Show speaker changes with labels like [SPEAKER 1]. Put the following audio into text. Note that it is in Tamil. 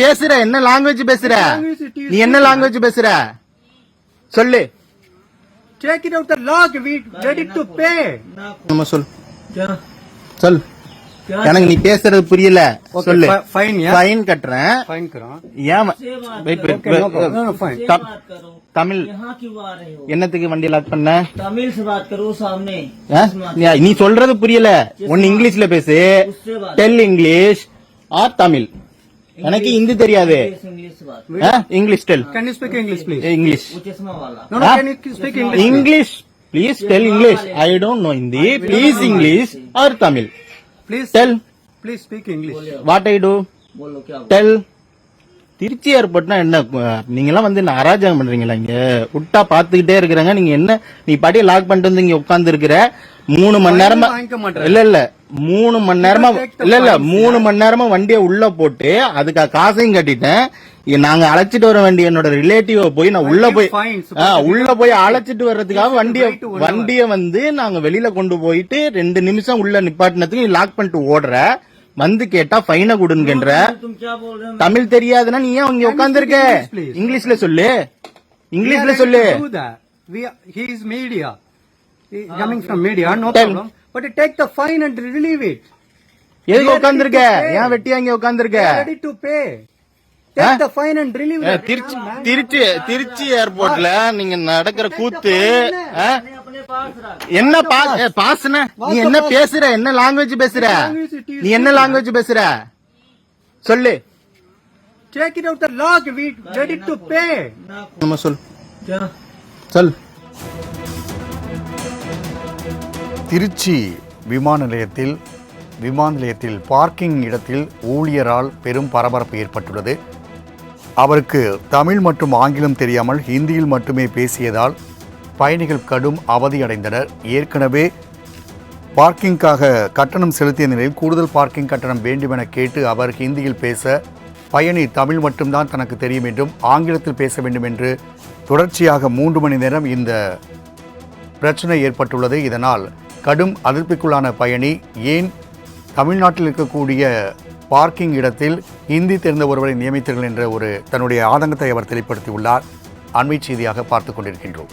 [SPEAKER 1] பேசுற என்ன லாங்குவேஜ் பேசுற
[SPEAKER 2] language it is
[SPEAKER 1] நீ என்ன லாங்குவேஜ் பேசுற சொல்லு
[SPEAKER 2] Take it out the log. We ready to pay.
[SPEAKER 1] நம்ம சொல்
[SPEAKER 2] Yeah.
[SPEAKER 1] சொல் எனக்கு நீ பேசுறது புரியல
[SPEAKER 2] Okay,
[SPEAKER 1] சொல்லு
[SPEAKER 2] fi- fine, yeah.
[SPEAKER 1] ஃபைன் கட்டுறேன்
[SPEAKER 2] Fine करो.
[SPEAKER 1] ஏன் வ- wait, wait,
[SPEAKER 2] Okay, no
[SPEAKER 1] wait,
[SPEAKER 2] problem. No, no, fine.
[SPEAKER 1] த-
[SPEAKER 3] बात करो
[SPEAKER 1] தமிழ்
[SPEAKER 3] यहाँ क्यों आ रहे हो
[SPEAKER 1] என்னத்துக்கு வண்டி லாக் பண்ண
[SPEAKER 3] तमिल से बात करो सामने
[SPEAKER 1] ஆ? நீ- நீ சொல்றது புரியல ஒன்னு இங்கிலீஷ்ல பேசு
[SPEAKER 3] उससे बात
[SPEAKER 1] டெல் இங்கிலீஷ் ஆர் தமிழ் எனக்கு ஹிந்தி தெரியாது. English tell
[SPEAKER 2] can you speak English please
[SPEAKER 3] English
[SPEAKER 2] no no can you speak English
[SPEAKER 1] English please tell English I don't know Hindi please English or Tamil
[SPEAKER 2] please
[SPEAKER 1] tell
[SPEAKER 2] please speak English
[SPEAKER 1] what
[SPEAKER 3] I do
[SPEAKER 1] tell Trichy ஏர்போர்ட்னா என்ன? நீங்க எல்லாம் வந்து அராஜகம் பண்றீங்களா இங்க? விட்டா பாத்துக்கிட்டே இருக்கிறாங்க. நீங்க என்ன நீ பாட்டியை லாக் பண்ணிட்டு வந்து இங்க உட்கார்ந்து இருக்கிற மூணு மணி நேரமா இல்ல இல்ல. மூணு மணி நேரமா இல்ல இல்ல. மூணு மணி நேரமா வண்டிய உள்ள போட்டு அதுக்கு காசையும் கட்டிட்டேன். நாங்க அழைச்சிட்டு வர வண்டி என்னோட ரிலேட்டிவ் போய் நான் உள்ள போய் உள்ள போய் அழைச்சிட்டு வர்றதுக்காக வண்டிய வண்டிய வந்து நாங்க வெளியில கொண்டு போயிட்டு ரெண்டு நிமிஷம் உள்ள நிப்பாட்டினதுக்கு லாக் பண்ணிட்டு ஓடுற. வந்து கேட்டா ஃபைன கொடுங்கன்ற. தமிழ் தெரியாதுன்னா நீ ஏன் இங்க
[SPEAKER 2] உட்காந்துருக்க
[SPEAKER 1] இங்கிலீஷ்ல சொல்லு. இங்கிலீஷ்ல சொல்லு.
[SPEAKER 2] Media coming from media, no
[SPEAKER 1] Tell-
[SPEAKER 2] problem. But take the fine and relieve it.
[SPEAKER 1] எதுக்கு
[SPEAKER 2] உட்காந்துருக்க
[SPEAKER 1] ஏன் வெட்டியா இங்க உட்காந்துருக்க
[SPEAKER 2] They are ready to pay. Take the fine and relieve
[SPEAKER 1] A,
[SPEAKER 2] it.
[SPEAKER 1] Trichy Trichy Trichy ஏர்போர்ட்ல நீங்க நடக்கிற கூத்து ஆ? என்ன பா- ஏ, பாசுன நீ என்ன பேசுற என்ன லாங்குவேஜ் பேசுற நீ என்ன லாங்குவேஜ் பேசுற சொல்லு
[SPEAKER 2] Take it out the log. We ready to pay.
[SPEAKER 1] நம்ம
[SPEAKER 3] சொல்லு
[SPEAKER 1] சொல்
[SPEAKER 4] திருச்சி விமான நிலையத்தில் விமான நிலையத்தில் பார்க்கிங் இடத்தில் ஊழியரால் பெரும் பரபரப்பு ஏற்பட்டுள்ளது. அவருக்கு தமிழ் மற்றும் ஆங்கிலம் தெரியாமல் ஹிந்தியில் மட்டுமே பேசியதால் பயணிகள் கடும் அவதியடைந்தனர் ஏற்கனவே பார்க்கிங்காக கட்டணம் செலுத்திய நிலையில் கூடுதல் பார்க்கிங் கட்டணம் வேண்டுமென கேட்டு அவர் ஹிந்தியில் பேச பயணி தமிழ் மட்டும்தான் தனக்கு தெரியும் என்றும் ஆங்கிலத்தில் பேச வேண்டும் என்று தொடர்ச்சியாக மூன்று மணி நேரம் இந்த பிரச்சனை ஏற்பட்டுள்ளது. இதனால் கடும் அதிர்ப்பிக்குள்ளான பயணி ஏன் தமிழ்நாட்டில் இருக்கக்கூடிய பார்க்கிங் இடத்தில் ஹிந்தி தெரிந்த ஒருவரை நியமித்தீர்கள் என்ற ஒரு தன்னுடைய ஆதங்கத்தை அவர் வெளிப்படுத்தியுள்ளார் அண்மை செய்தியாக பார்த்து கொண்டிருக்கின்றோம்.